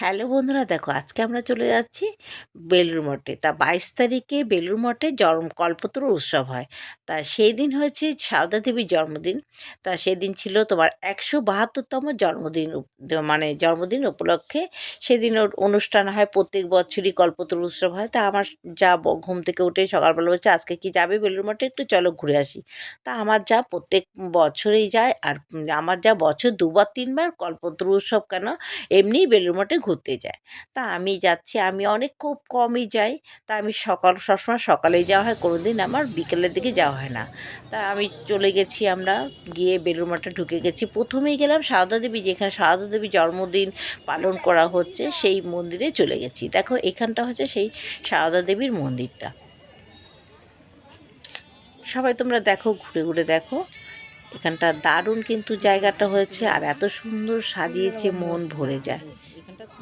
Hello বন্ধুরা, দেখো আজকে আমরা চলে যাচ্ছি বেলুর মঠে। তা বাইশ তারিখে বেলুর মঠে জন্ম কল্পতরু উৎসব হয়। তা সেই দিন হয়েছে সারদা দেবীর জন্মদিন। তা সেদিন ছিল তোমার একশো বাহাত্তরতম জন্মদিন মানে জন্মদিন উপলক্ষে। সেদিন ওর অনুষ্ঠান হয়, প্রত্যেক বছরই কল্পতরু উৎসব হয়। তা আমার যা ঘুম থেকে উঠে সকালবেলা বলছে, আজকে কি যাবে বেলুর মঠে? একটু চলো ঘুরে আসি। তা আমার যা প্রত্যেক বছরেই যায়, আর আমার যা বছর দুবার, তিনবার কল্পতরু উৎসব কেন এমনি বেলুড় মঠে ঘুরতে যায়। তা আমি যাচ্ছি, আমি অনেক খুব কমই যাই। তা আমি সকাল, সবসময় সকালেই যাওয়া হয় কোনো দিন আমার বিকেলের দিকে যাওয়া হয় না। তা আমি চলে গেছি আমরা, গিয়ে বেলুড় মঠে ঢুকে গেছি। প্রথমেই গেলাম সারদা দেবী, যেখানে সারদা দেবীর জন্মদিন পালন করা হচ্ছে, সেই মন্দিরে চলে গেছি। দেখো, এখানটা হচ্ছে সেই সারদা দেবীর মন্দিরটা। সবাই তোমরা দেখো, ঘুরে ঘুরে দেখো। এখানটা দারুণ কিন্তু জায়গাটা হয়েছে, আর এত সুন্দর সাজিয়েছে, মন ভরে যায়।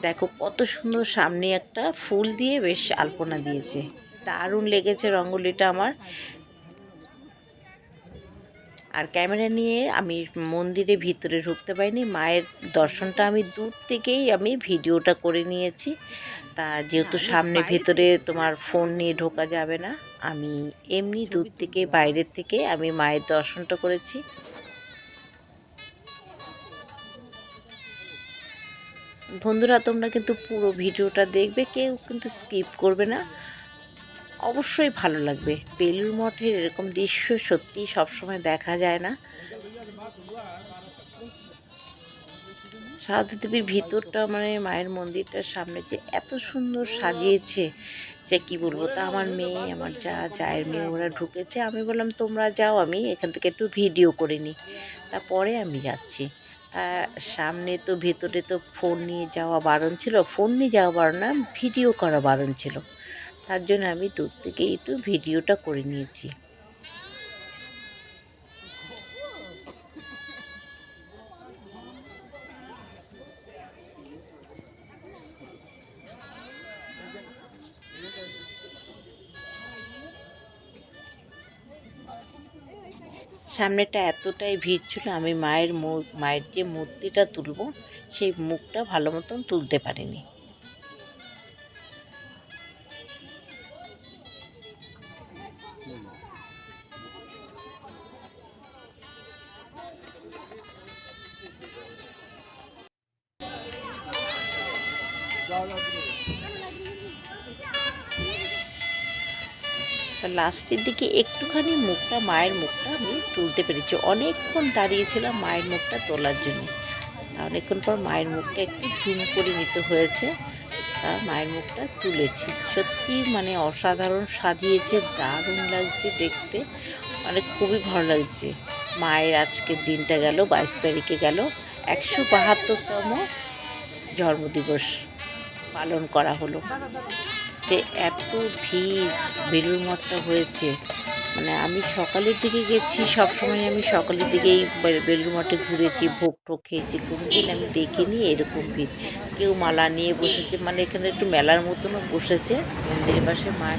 দেখো কত সুন্দর সামনে একটা ফুল দিয়ে বেশ আলপনা দিয়েছে। দারুণ লেগেছে রঙ্গোলিটা আমার। আর ক্যামেরা নিয়ে আমি মন্দিরে ভিতরে ঢুকতে পারিনি। মায়ের দর্শনটা আমি দূর থেকেই আমি ভিডিওটা করে নিয়েছি। তা যেহেতু সামনে ভিতরে তোমার ফোন নিয়ে ঢোকা যাবে না আমি এমনি দূর থেকে বাইরের থেকে আমি মায়ের দর্শনটা করেছি। বন্ধুরা, তোমরা কিন্তু পুরো ভিডিওটা দেখবে, কেউ কিন্তু স্কিপ করবে না। অবশ্যই ভালো লাগবে। বেলুর মঠের এরকম দৃশ্য সত্যি সবসময় দেখা যায় না। সারদা দেবীর ভিতরটা মানে মায়ের মন্দিরটার সামনে যে এত সুন্দর সাজিয়েছে সে কি বলব, তা আমার মেয়ে, আমার যা জায়ের মেয়ে, ওরা ঢুকেছে। আমি বললাম, তোমরা যাও, আমি এখান থেকে একটু ভিডিও করে নিই। তারপরে আমি যাচ্ছি। সামনে তো ভেতরে তো ফোন নিয়ে যাওয়া বারণ ছিল। ফোন নিয়ে যাওয়া বারণ না ভিডিও করা বারণ ছিল। তার জন্য আমি দূর থেকে একটু ভিডিওটা করে নিয়েছি। সামনেটা এতটাই ভিড় ছিল, আমি মায়ের মায়ের যে মূর্তিটা তুলবো, সেই মুখটা ভালো মতন তুলতে পারিনি। তা লাস্টের দিকে একটুখানি মুখটা, মায়ের মুখটা আমি তুলতে পেরেছি। অনেকক্ষণ দাঁড়িয়েছিলাম মায়ের মুখটা তোলার জন্য। তা অনেকক্ষণ পর মায়ের মুখটা একটু জুম করে নিতে হয়েছে। তা মায়ের মুখটা তুলেছি। সত্যি মানে অসাধারণ সাজিয়েছে, দারুণ লাগছে দেখতে। মানে খুবই ভালো লাগছে। মায়ের আজকের দিনটা গেল, বাইশ তারিখে গেল। একশো বাহাত্তরতম জন্মদিবস পালন করা হলো। যে এত ভিড়, বেলুড় মঠটা হয়েছে। মানে আমি সকালের দিকে গেছি সব সময় আমি সকালের দিকেই বে- বেলুড় মঠে ঘুরেছি, ভোগ টোগ খেয়েছি। কোনোদিন আমি দেখিনি এরকম ভিড়। কেউ মালা নিয়ে বসেছে মানে এখানে একটু মেলার মতনও বসেছে। মন্দিরের পাশে মা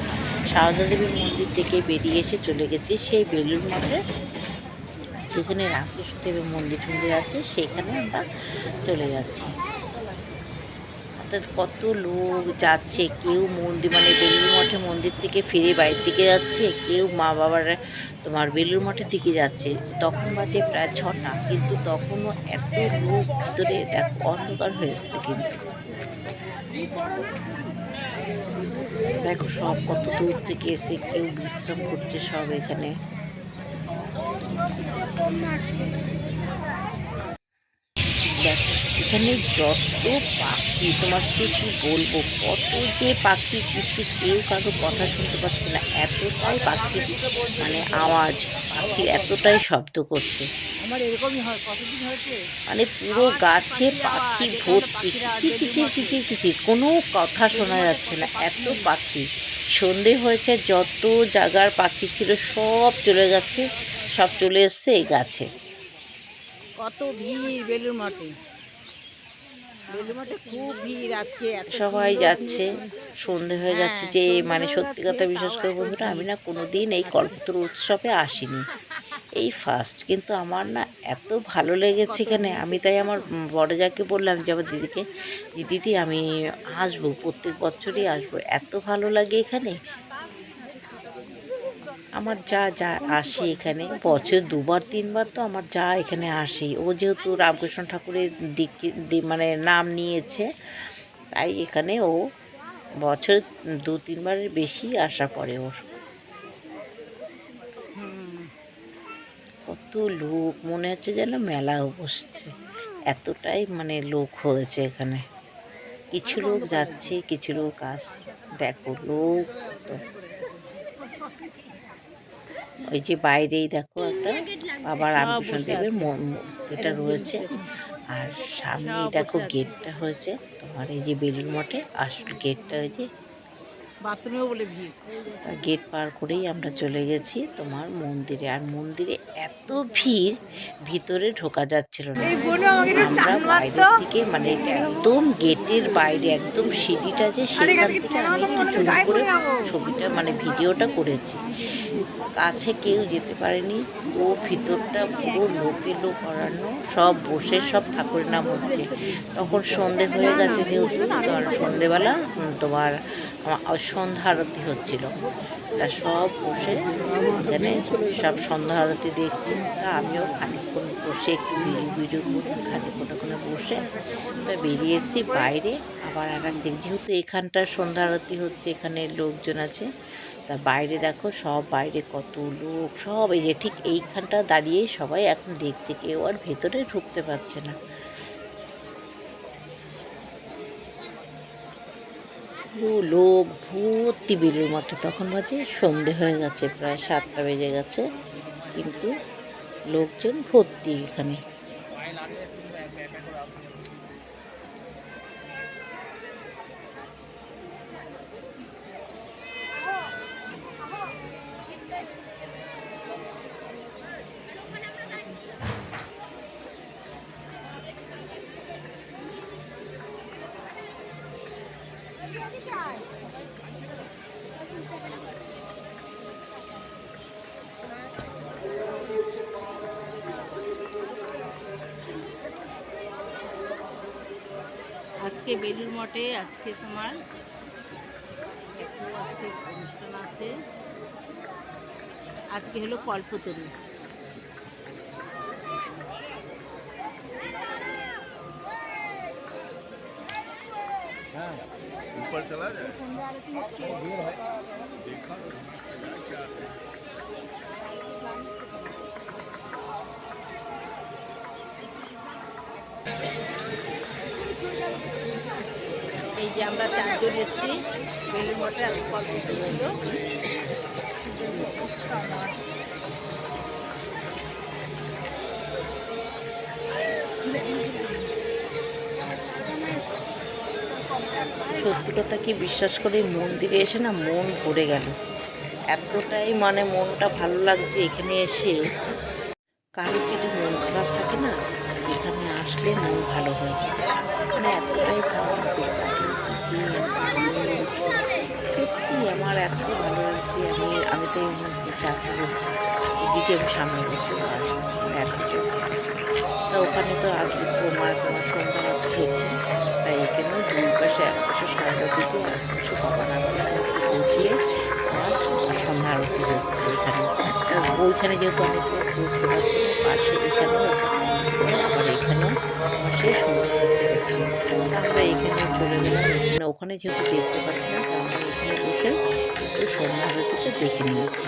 সারদা দেবীর মন্দির থেকে বেরিয়ে এসে চলে গেছি। সেই বেলুড় মঠে যেখানে রামকৃষ্ণ দেবের মন্দির টন্দির আছে, সেখানে আমরা চলে যাচ্ছি। অর্থাৎ কত লোক যাচ্ছে, কেউ মন্দির মানে বেলুড় মঠে মন্দির থেকে ফিরে বাড়ির দিকে যাচ্ছে, কেউ মা বাবারা, তোমার বেলুড় মঠের দিকে যাচ্ছে। তখন বাজে প্রায় ছটা, কিন্তু তখনও এত লোক ভিতরে, দেখো অন্ধকার হয়ে এসছে কিন্তু। দেখো সব কত দূর থেকে এসে কেউ বিশ্রাম করছে সব এখানে। দেখো এখানে যত পাখি তোমাকে কি বলব কত যে পাখি কিন্তু কেউ কারও কথা শুনতে পাচ্ছে না। এতটাই পাখির মানে আওয়াজ পাখির এতটাই শব্দ করছে। আমার এরকমই হয় কতদিন হয়েছে? মানে পুরো গাছে পাখি ভর্তি কিচির কিচির কিচির কিচির কোনো কথা শোনা যাচ্ছে না এত পাখি। সন্ধে হয়েছে যত জায়গার পাখি ছিল সব চলে গেছে সব চলে এসছে এই গাছে। কত ভিড় বেলুর মাঠে। সবাই যাচ্ছে সন্ধে হয়ে যাচ্ছে যে হ্যাঁ, মানে সত্যি কথা বিশেষ করে বন্ধুরা আমি না কোনো দিন এই কল্পতরু উৎসবে আসিনি। এই ফার্স্ট কিন্তু আমার না এত ভালো লেগেছে এখানে আমি তাই আমার বড় যাকে বললাম যে আমার দিদিকে যে দিদি আমি আসব প্রত্যেক বছরই আসব। এত ভালো লাগে এখানে? আমার যা যা আসে এখানে বছর দুবার তিনবার তো আমার যা এখানে আসে ও যেহেতু রামকৃষ্ণ ঠাকুরের দিক মানে নাম নিয়েছে তাই এখানে ও বছর দু তিনবারের বেশি আসা পড়ে ওর। কত লোক মনে হচ্ছে যেন মেলা বসছে। এতটাই মানে লোক হয়েছে এখানে। কিছু লোক যাচ্ছে কিছু লোক আসছে দেখো লোক কত। ওই যে বাইরেই দেখো একটা বাবা রামকৃষ্ণ দেবের এটা রয়েছে। আর সামনেই দেখো গেটটা হয়েছে। তোমার এই যে বেলুর মঠে আসল গেটটা ওই যে। বাথরুমেও বলে ভিড়। তা গেট পার করেই আমরা চলে গেছি তোমার মন্দিরে। আর মন্দিরে এত ভিড় ভিতরে ঢোকা যাচ্ছিল না। আমরা বাইরের থেকে মানে একদম গেটের বাইরে একদম সিঁড়িটা যে সেখান থেকে আমি একটু জুম করে ছবিটা মানে ভিডিওটা করেছি। কাছে কেউ যেতে পারেনি। ও ভিতরটা পুরো লোকে লোক করানো সব বসে, সব ঠাকুরের নাম হচ্ছে। তখন সন্ধে হয়ে গেছে যেহেতু তোমার সন্ধেবেলা তোমার সন্ধ্যা আরতি হচ্ছিল। তা সব বসে এখানে সব সন্ধ্যা আরতি দেখছি। তা আমিও খানিকক্ষণ বসে একটু ভিডিও ভিডিও করে খানিকক্ষণ ওখানে বসে তা বেরিয়ে এসেছি। বাইরে আবার আর এক যেহেতু এখানটার সন্ধ্যা আরতি হচ্ছে, এখানে লোকজন আছে, তা বাইরে দেখো সব বাইরে কত লোক, সব এই যে ঠিক এইখানটা দাঁড়িয়েই সবাই এখন দেখছে। কেউ আর ভেতরে ঢুকতে পারছে না। পুরো লোক ভর্তি বেলুর মাঠে তখন বাজে সন্ধে হয়ে গেছে, প্রায় সাতটা বেজে গেছে। কিন্তু লোকজন ভর্তি এখানে। আজকে বেলুর মঠে আজকে তোমার দেখো আজকে অনুষ্ঠান আছে আজকে হলো কল্পতরু ऊपर चला जाए देखा क्या যে আমরা চারজন এসেছি বেলুর মঠে আজকে কল্পতরু হলো সত্যি কথা কি বিশ্বাস করে, মন্দিরে এসে না মন ভরে গেল। এতটাই মানে মনটা ভালো লাগছে এখানে এসে। কারোর যদি মন খারাপ থাকে না, এখানে আসলে মন ভালো হয়ে। যায় মানে এতটাই ভালো লাগছে লোক। সত্যি আমার এত ভালো লাগছে, আমি আমি তো এই চাকরি করছি। এদিকে আমি সামনে এতটাই তা ওখানে তো আর মানে তোমার রাত্রি হচ্ছে? তাই এখানেও দুই পাশে এক পাশে সারদা দিকে এক পাশে বাবা রামকৃষ্ণকে বসিয়ে তোমার সন্ধ্যা আরতি হচ্ছে এখানে। ওইখানে যেহেতু লোক বুঝতে পারছে না, পাশে এখানেও আবার এখানেও তোমার সেই সন্ধ্যা আরতি। হচ্ছে তা আমরা এখানে চলে গেলাম। এখানে ওখানে যেহেতু দেখতে পাচ্ছি না তা এখানে বসে একটু সন্ধ্যা আরতিটা দেখে নিয়েছি।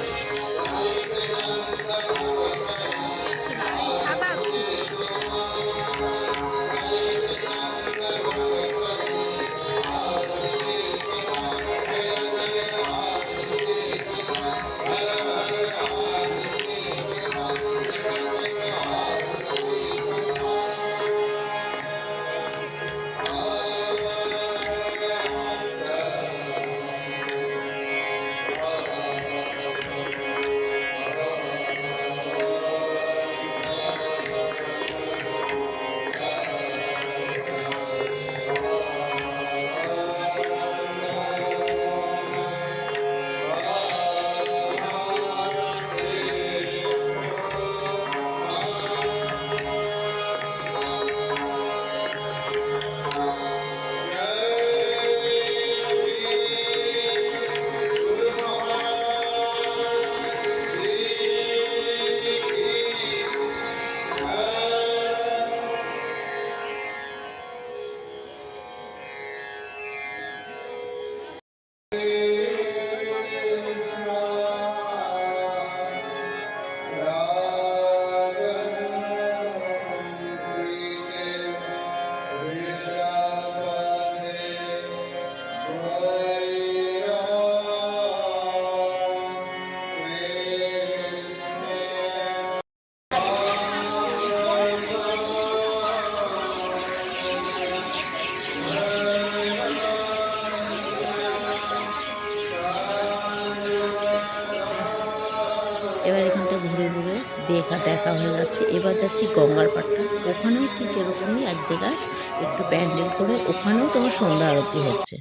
গঙ্গার পাটটা ওখানেও ঠিক এরকমই এক জায়গায় একটু প্যান্ডেল করে ওখানেও তোমার সন্ধ্যা আরতি হচ্ছে।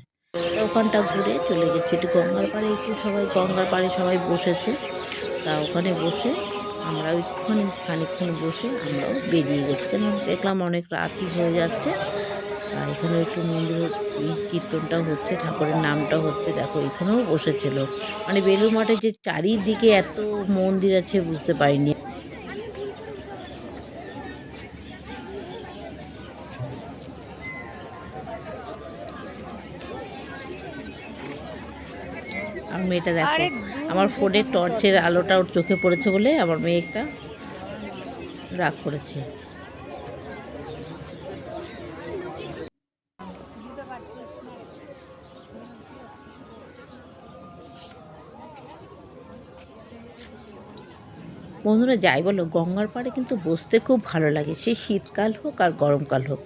ওখানটা ঘুরে চলে গেছি একটু গঙ্গার পাড়ে, একটু সবাই গঙ্গার পাড়ে সবাই বসেছে। তা ওখানে বসে আমরা একটুখানি, খানিকক্ষণ বসে আমরাও বেরিয়ে গেছি। কেন দেখলাম অনেক রাতই হয়ে যাচ্ছে। এখানে একটু মন্দির কীর্তনটা হচ্ছে, ঠাকুরের নামটা হচ্ছে, দেখো এখানেও বসেছিল। মানে বেলুর মাঠে যে চারিদিকে এত মন্দির আছে বুঝতে পারিনি। আর মেয়েটা দেখো। আমার ফোনের টর্চের আলোটা ওর চোখে পড়েছে বলে আমার মেয়ে একটা রাগ করেছে। বন্ধুরা যাই বলো, গঙ্গার পাড়ে কিন্তু বসতে খুব ভালো লাগে। সে শীতকাল হোক আর গরমকাল হোক,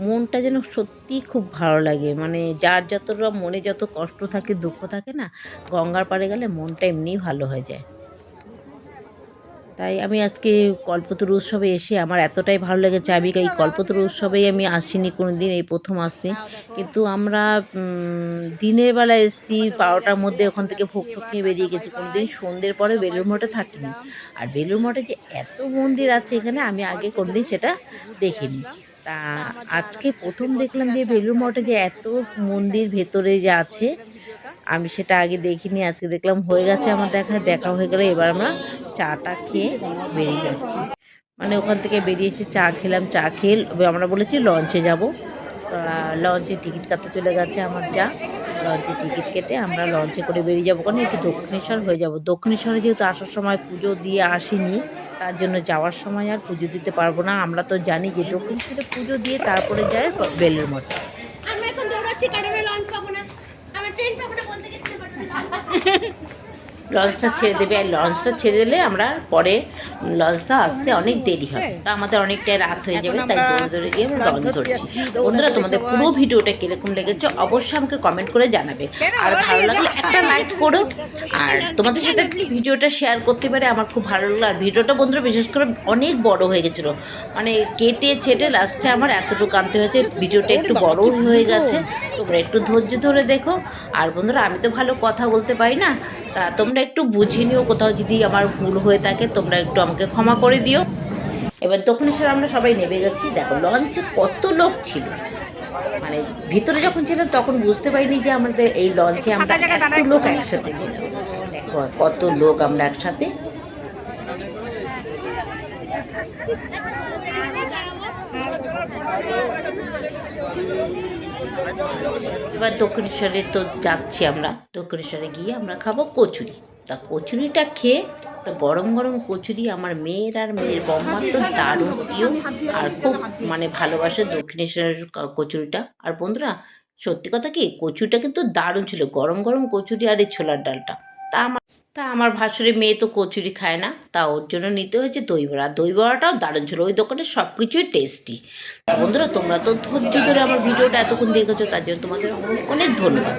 মনটা যেন সত্যি খুব ভালো লাগে। মানে যার যতটা মনে যত কষ্ট থাকে, দুঃখ থাকে না, গঙ্গার পাড়ে গেলে মনটা এমনিই ভালো হয়ে যায়। তাই আমি আজকে কল্পতরু উৎসবে এসে আমার এতটাই ভালো লেগেছে। আমি এই কল্পতরু উৎসবেই আমি আসিনি কোনো দিন এই প্রথম আসছি। কিন্তু আমরা দিনের বেলা এসেছি, বারোটার মধ্যে ওখান থেকে ভোগ টোগ খেয়ে বেরিয়ে গেছি। কোনো দিন সন্ধ্যের পরে বেলুর মঠে থাকিনি। আর বেলুর মঠে যে এত মন্দির আছে এখানে, আমি আগে কোনো দিন সেটা দেখিনি। তা আজকে প্রথম দেখলাম যে বেলুর মঠে যে এত মন্দির ভেতরে যে আছে, আমি সেটা আগে দেখিনি। আজকে দেখলাম হয়ে গেছে আমার দেখা দেখা হয়ে গেলে এবার আমরা চাটা খেয়ে বেরিয়ে যাচ্ছি। মানে ওখান থেকে বেরিয়ে এসে চা খেলাম, চা খেয়ে আমরা বলেছি লঞ্চে যাব। লঞ্চে টিকিট কাটতে চলে গেছে আমার যা। লঞ্চে টিকিট কেটে আমরা লঞ্চে করে বেরিয়ে যাব। কারণ একটু দক্ষিণেশ্বর হয়ে যাব। দক্ষিণেশ্বরে যেহেতু আসার সময় পুজো দিয়ে আসিনি, তার জন্য যাওয়ার সময় আর পুজো দিতে পারব না। আমরা তো জানি যে দক্ষিণেশ্বরে পুজো দিয়ে তারপরে যায় বেলের মঠে। আমরা এখন দৌড়াচ্ছি লঞ্চ পাবো না। আমরা ট্রেন পাবো না বলতে গেছি লঞ্চটা ছেড়ে দেবে। আর লঞ্চটা ছেড়ে দিলে আমরা পরে লঞ্চটা আসতে অনেক দেরি হবে তা আমাদের অনেকটাই রাত হয়ে যাবে তাই দৌড়ে দৌড়ে গিয়ে আমরা লঞ্চ ধরছি। বন্ধুরা তোমাদের পুরো ভিডিওটা কীরকম লেগেছে অবশ্যই আমাকে কমেন্ট করে জানাবে। আর ভালো লাগলে একটা লাইক করো। আর তোমাদের সাথে ভিডিওটা শেয়ার করতে পারে আমার খুব ভালো লাগল। আর ভিডিওটা বন্ধুরা বিশেষ করে অনেক বড় হয়ে গেছিল। মানে কেটে ছেটে লাস্টে আমার এতটুকু আনতে হয়েছে। ভিডিওটা একটু বড় হয়ে গেছে। তোমরা একটু ধৈর্য ধরে দেখো। আর বন্ধুরা আমি তো ভালো কথা বলতে পারি না। তা তোমরা একটু বুঝে নিও কোথাও যদি আমার ভুল হয়ে থাকে তোমরা একটু আমাকে ক্ষমা করে দিও। এবার দক্ষিণেশ্বর আমরা সবাই নেমে গেছি দেখো লঞ্চে কত লোক ছিল। মানে ভিতরে যখন ছিলাম তখন বুঝতে পারিনি যে আমাদের এই লঞ্চে আমরা এত লোক একসাথে ছিলাম। দেখো কত লোক আমরা একসাথে। এবার দক্ষিণেশ্বরে তো যাচ্ছি আমরা। দক্ষিণেশ্বরে গিয়ে আমরা খাব কচুরি। তা কচুরিটা খেয়ে, তো গরম গরম কচুরি আমার মেয়ের আর মেয়ের বম্মার তো দারুণ প্রিয় আর খুব মানে ভালোবাসে দক্ষিণেশ্বরের কচুরিটা। আর বন্ধুরা, সত্যি কথা কি, কচুরিটা কিন্তু দারুণ ছিল। গরম গরম কচুরি আর এই ছোলার ডালটা। তা আমার তা আমার ভাসুরের মেয়ে তো কচুরি খায় না, তা ওর জন্য নিতে হয়েছে দই বড়া। দই বড়াটাও দারুণ ছিল, ওই দোকানে সব কিছুই টেস্টি বন্ধুরা, তোমরা তো ধৈর্য ধরে আমার ভিডিওটা এতক্ষণ দেখেছ, তার জন্য তোমাদের অনেক ধন্যবাদ।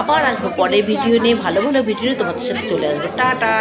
আবার আসব পরের ভিডিও নিয়ে, ভালো ভালো ভিডিও তোমাদের সাথে চলে আসব। টাটা!